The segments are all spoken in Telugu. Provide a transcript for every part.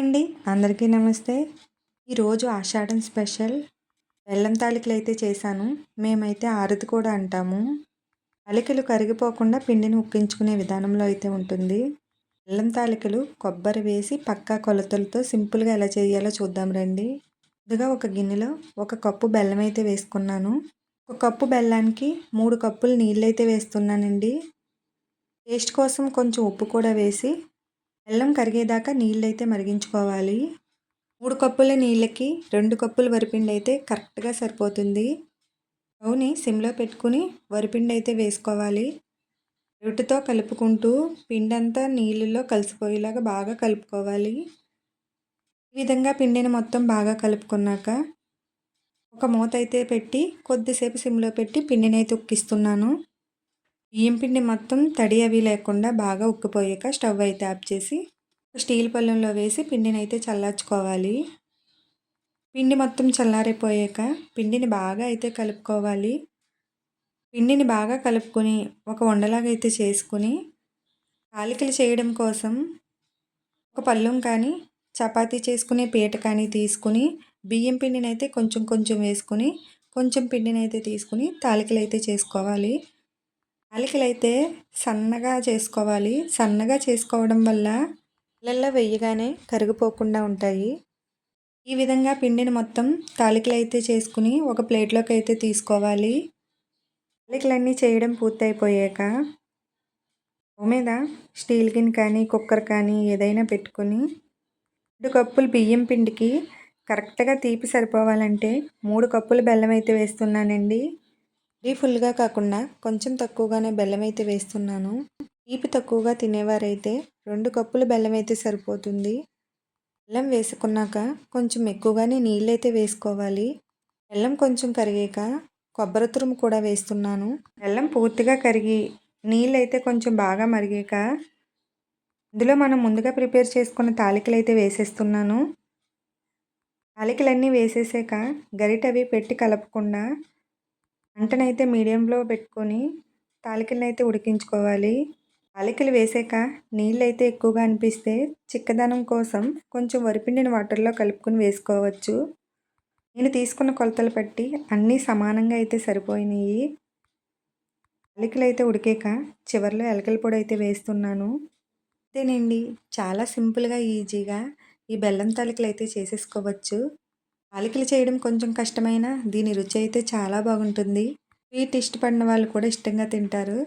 అండి. అందరికీ నమస్తే. ఈరోజు ఆషాఢం స్పెషల్. బెల్లం తాలికలు అయితే చేశాను. మేమైతే ఆరతి కూడా అంటాము. తాలికలు కరిగిపోకుండా పిండిని ఉక్కించుకునే విధానంలో అయితే ఉంటుంది. బెల్లం తాలికలు కొబ్బరి వేసి పక్కా కొలతలతో సింపుల్గా ఎలా చేయాలో చూద్దాం రండి. ముందుగా ఒక గిన్నెలో ఒక కప్పు బెల్లం అయితే వేసుకున్నాను. ఒక కప్పు బెల్లానికి మూడు కప్పులు నీళ్ళు అయితే వేస్తున్నానండి. టేస్ట్ కోసం కొంచెం ఉప్పు కూడా వేసి బెల్లం కరిగేదాకా నీళ్ళైతే మరిగించుకోవాలి. మూడు కప్పుల నీళ్ళకి రెండు కప్పుల వరిపిండి అయితే కరెక్ట్గా సరిపోతుంది. స్టవ్ని సిమ్లో పెట్టుకుని వరిపిండి అయితే వేసుకోవాలి. రొట్టెతో కలుపుకుంటూ పిండి అంతా నీళ్ళలో కలిసిపోయేలాగా బాగా కలుపుకోవాలి. ఈ విధంగా పిండిని మొత్తం బాగా కలుపుకున్నాక ఒక మూత అయితే పెట్టి కొద్దిసేపు సిమ్లో పెట్టి పిండిని అయితే ఉక్కిస్తున్నాను. బియ్యం పిండి మొత్తం తడి అవి లేకుండా బాగా ఉక్కిపోయాక స్టవ్ అయితే ఆఫ్ చేసి స్టీల్ పళ్ళెంలో వేసి పిండిని అయితే చల్లార్చుకోవాలి. పిండి మొత్తం చల్లారిపోయాక పిండిని బాగా అయితే కలుపుకోవాలి. పిండిని బాగా కలుపుకొని ఒక వండలాగా అయితే చేసుకుని తాలికలు చేయడం కోసం ఒక పళ్ళెం కానీ చపాతీ చేసుకునే పీట కానీ తీసుకుని బియ్యం పిండిని అయితే కొంచెం కొంచెం వేసుకుని కొంచెం పిండిని అయితే తీసుకుని తాలికలు అయితే చేసుకోవాలి. తాలికలు అయితే సన్నగా చేసుకోవాలి. సన్నగా చేసుకోవడం వల్ల పిల్లల్లో వెయ్యగానే కరిగిపోకుండా ఉంటాయి. ఈ విధంగా పిండిని మొత్తం తాలికలు అయితే చేసుకుని ఒక ప్లేట్లోకి అయితే తీసుకోవాలి. తాలికలన్నీ చేయడం పూర్తయిపోయాక మీద స్టీల్ గిన్ కానీ కుక్కర్ కానీ ఏదైనా పెట్టుకుని రెండు కప్పులు బియ్యం పిండికి కరెక్ట్గా తీపి సరిపోవాలంటే మూడు కప్పులు బెల్లం అయితే వేస్తున్నానండి. మరీ ఫుల్గా కాకుండా కొంచెం తక్కువగానే బెల్లం అయితే వేస్తున్నాను. తీపి తక్కువగా తినేవారైతే రెండు కప్పులు బెల్లం అయితే సరిపోతుంది. బెల్లం వేసుకున్నాక కొంచెం ఎక్కువగానే నీళ్ళైతే వేసుకోవాలి. బెల్లం కొంచెం కరిగాక కొబ్బరి తురుము కూడా వేస్తున్నాను. బెల్లం పూర్తిగా కరిగి నీళ్ళైతే కొంచెం బాగా మరిగాక ఇందులో మనం ముందుగా ప్రిపేర్ చేసుకున్న తాలికలు అయితే వేసేస్తున్నాను. తాలికలన్నీ వేసేసాక గరిటవి పెట్టి కలపకుండా మంటనైతే మీడియంలో పెట్టుకొని తాలికలను అయితే ఉడికించుకోవాలి. తాలికలు వేసాక నీళ్ళు అయితే ఎక్కువగా అనిపిస్తే చిక్కదనం కోసం కొంచెం వరిపిండిని వాటర్లో కలుపుకొని వేసుకోవచ్చు. నేను తీసుకున్న కొలతలు బట్టి అన్నీ సమానంగా అయితే సరిపోయినాయి. తాలికలు అయితే ఉడికాక చివరిలో ఎలకల పొడి అయితే వేస్తున్నాను. అంతేనండి చాలా సింపుల్గా ఈజీగా ఈ బెల్లం తాలికలు అయితే చేసేసుకోవచ్చు. పాలకులు చేయడం కొంచెం కష్టమైన దీని రుచి అయితే చాలా బాగుంటుంది. స్వీట్ ఇష్టపడిన వాళ్ళు కూడా ఇష్టంగా తింటారు.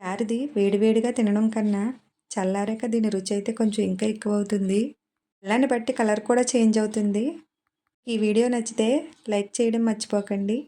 చారిది వేడివేడిగా తినడం కన్నా చల్లారాక దీని రుచి అయితే కొంచెం ఇంకా ఎక్కువ అవుతుంది అలాని బట్టి కలర్ కూడా చేంజ్ అవుతుంది. ఈ వీడియో నచ్చితే లైక్ చేయడం మర్చిపోకండి.